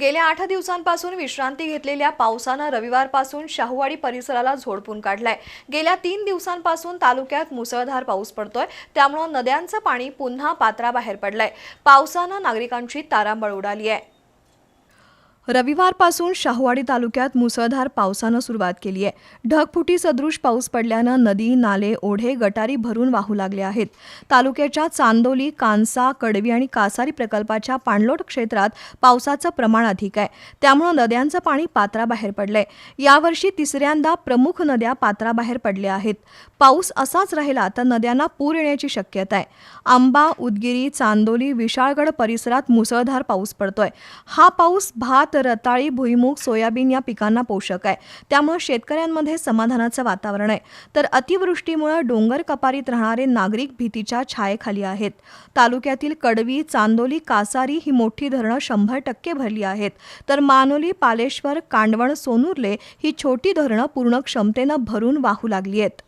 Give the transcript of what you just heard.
गेल्या आठ दिवसांपासून विश्रांती घेतलेल्या पावसानं रविवारपासून शाहूवाडी परिसराला झोडपून काढलाय. गेल्या तीन दिवसांपासून तालुक्यात मुसळधार पाऊस पडतोय. त्यामुळं नद्यांचं पाणी पुन्हा पात्राबाहेर पडलंय. पावसानं नागरिकांची तारांबळ उडाली आहे. रविवारपासून शाहूवाडी तालुक्यात मुसळधार पावसानं सुरुवात केली आहे ढगफुटी सदृश पाऊस पडल्यानं नदी नाले ओढे गटारी भरून वाहू लागले आहेत. तालुक्याच्या चांदोली कांसा कडवी आणि कासारी प्रकल्पाच्या पाणलोट क्षेत्रात पावसाचं प्रमाण अधिक आहे. त्यामुळं नद्यांचं पाणी पात्राबाहेर पडलंय. यावर्षी तिसऱ्यांदा प्रमुख नद्या पात्राबाहेर पडल्या आहेत. पाऊस असाच राहिला तर नद्यांना पूर येण्याची शक्यता आहे. आंबा उदगिरी चांदोली विशाळगड परिसरात मुसळधार पाऊस पडतोय. हा पाऊस भात तर रताळी भुईमूग सोयाबीन या पिकांना पोषक आहे. त्यामुळे शेतकऱ्यांमध्ये समाधानाचं वातावरण आहे. तर अतिवृष्टीमुळे डोंगर कपारीत राहणारे नागरिक भीतीच्या छायेखाली आहेत. तालुक्यातील कडवी चांदोली कासारी ही मोठी धरणं शंभर टक्के भरली आहेत. तर मानोली पालेश्वर कांडवण सोनुर्ले ही छोटी धरणं पूर्ण क्षमतेनं भरून वाहू लागली आहेत.